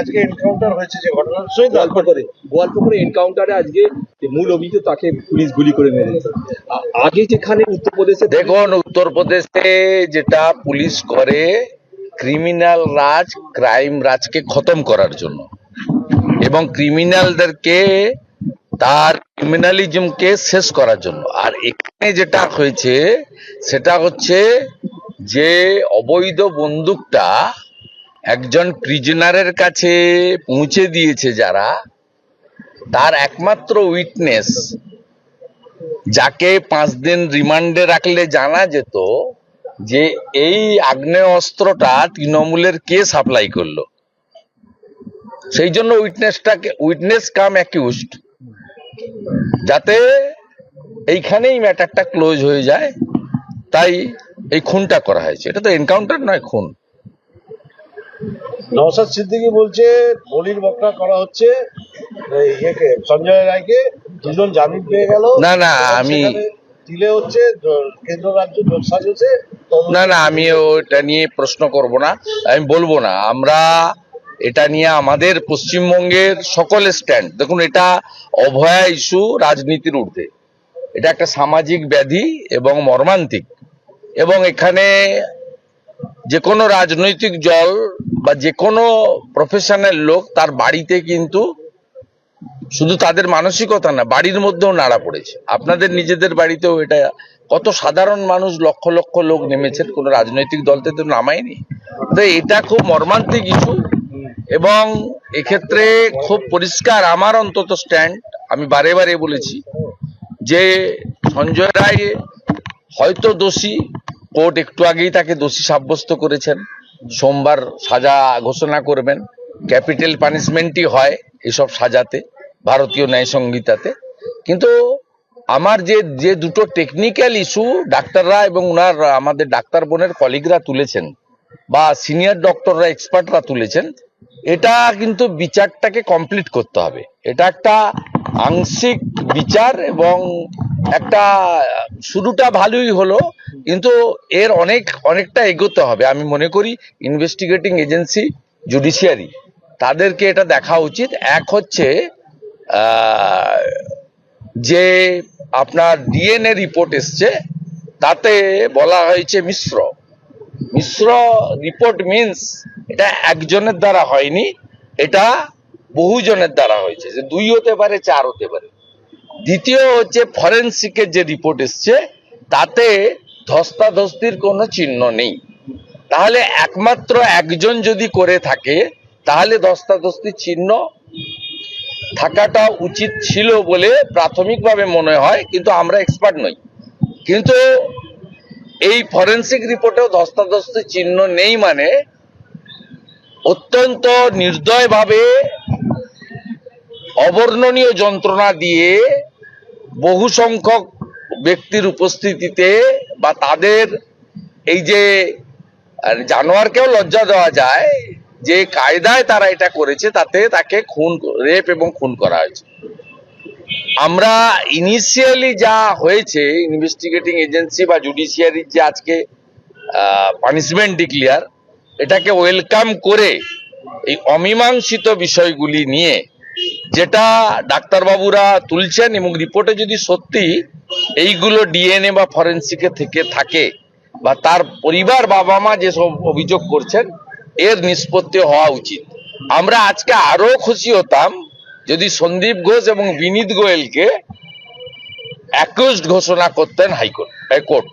আজকে এনকাউন্টার হয়েছে যে ঘটনা। সহিত গল্প করে গল্প করে এনকাউন্টারে আজকে মূল অভিযুক্ত তাকে পুলিশ গুলি করে মেরেছে। আগে যেখানে উত্তরপ্রদেশে দেখুন উত্তরপ্রদেশে যেটা পুলিশ করে ক্রিমিনাল রাজ ক্রাইম রাজকে খতম করার জন্য। এবং ক্রিমিনালদেরকে তার ক্রিমিনালিজমকে শেষ করার জন্য। আর এখানে যেটা হয়েছে সেটা হচ্ছে যে অবৈধ বন্দুকটা একজন প্রিজনারের কাছে পৌঁছে দিয়েছে যারা, তার একমাত্র উইটনেস যাকে পাঁচ দিন রিমান্ডে রাখলে জানা যেত যে এই আগ্নেয় অস্ত্রটা তৃণমূলের কে সাপ্লাই করল। সেই জন্য উইটনেসটাকে উইটনেস কাম অ্যাকিউজড যাতে এইখানেই ম্যাটারটা ক্লোজ হয়ে যায়। তাই এই খুনটা করা হয়েছে। এটা তো এনকাউন্টার নয়, খুন। নওসাদ সিদ্দিকি বলছে বলির বকরা করা হচ্ছে ইয়েকে সঞ্জয় রায়কে দুজন জামিন পেয়ে গেল। না, না, আমি- দিলে হচ্ছে কেন্দ্র রাজ্য জোট সাজেছে না না আমি ওটা নিয়ে প্রশ্ন করব না আমি বলব না। আমরা এটা নিয়ে আমাদের পশ্চিমবঙ্গের সকল স্ট্যান্ড দেখুন এটা অভয়া ইস্যু রাজনীতির ঊর্ধ্বে। এটা একটা সামাজিক ব্যাধি এবং মর্মান্তিক। এবং এখানে যে কোনো রাজনৈতিক দল বা যে কোনো প্রফেশনাল লোক তার বাড়িতে কিন্তু শুধু তাদের মানসিকতা না, বাড়ির মধ্যেও নাড়া পড়েছে। আপনাদের নিজেদের বাড়িতেও এটা কত সাধারণ মানুষ লক্ষ লক্ষ লোক নেমেছেন, কোনো রাজনৈতিক দলতে তো নামায়নি। তো এটা খুব মর্মান্তিক ইস্যু এবং এক্ষেত্রে খুব পরিষ্কার আমার অন্তত স্ট্যান্ড আমি বারে বারে বলেছি যে সঞ্জয় রায় হয়তো দোষী, কোর্ট একটু আগেই তাকে দোষী সাব্যস্ত করেছেন। সোমবার সাজা ঘোষণা করবেন। ক্যাপিটাল পানিশমেন্টই হয় এসব সাজাতে, ভারতীয় ন্যায় সংহিতাতে। কিন্তু আমার যে যে দুটো টেকনিক্যাল ইস্যু ডাক্তাররা এবং ওনার আমাদের ডাক্তার বোনের কলিগরা তুলেছেন বা সিনিয়র ডক্টররা এক্সপার্টরা তুলেছেন, এটা কিন্তু বিচারটাকে কমপ্লিট করতে হবে। এটা একটা আংশিক বিচার এবং একটা শুরুটা ভালোই হলো, কিন্তু এর অনেক, অনেকটা এগোতে হবে। আমি মনে করি ইনভেস্টিগেটিং এজেন্সি জুডিশিয়ারি তাদেরকে এটা দেখা উচিত। এক হচ্ছে যে আপনার ডিএনএ রিপোর্ট এসছে, তাতে বলা হয়েছে মিশ্র। মিশ্র রিপোর্ট মিন্স এটা একজনের দ্বারা হয়নি, এটা বহুজনের দ্বারা হয়েছে। যে দুই হতে পারে, চার হতে পারে। দ্বিতীয় হচ্ছে ফরেন্সিকের যে রিপোর্ট এসছে, তাতে ধস্তাধস্তির কোনো চিহ্ন নেই। তাহলে একমাত্র একজন যদি করে থাকে, তাহলে ধস্তাধস্তির চিহ্ন থাকাটা উচিত ছিল বলে প্রাথমিকভাবে মনে হয়, কিন্তু আমরা এক্সপার্ট নই। কিন্তু এই ফরেন্সিক রিপোর্টেও ধস্তাধস্তির চিহ্ন নেই মানে অত্যন্ত নির্দয়ভাবে অবর্ণনীয় যন্ত্রণা দিয়ে বহু সংখ্যক ব্যক্তির উপস্থিতিতে বা তাদের এই যে জানোয়ারকেও লজ্জা দেওয়া যায় যে কায়দায় তারা এটা করেছে, তাতে তাকে খুন, রেপ এবং খুন করা হয়েছে। আমরা ইনিশিয়ালি যা হয়েছে ইনভেস্টিগেটিং এজেন্সি বা জুডিশিয়ারির যে আজকে পানিশমেন্ট ডিক্লিয়ার এটাকে ওয়েলকাম করে এই অমীমাংসিত বিষয়গুলি নিয়ে যেটা ডাক্তারবাবুরা তুলছেন এবং রিপোর্টে যদি সত্যি এইগুলো ডিএনএ বা ফরেন্সিকে থেকে থাকে বা তার পরিবার বাবা মা যেসব অভিযোগ করছেন, এর নিষ্পত্তি হওয়া উচিত। আমরা আজকে আরও খুশি হতাম যদি সন্দীপ ঘোষ এবং বিনীত গোয়েলকে অ্যাকিউজড ঘোষণা করতেন হাইকোর্ট। কোর্ট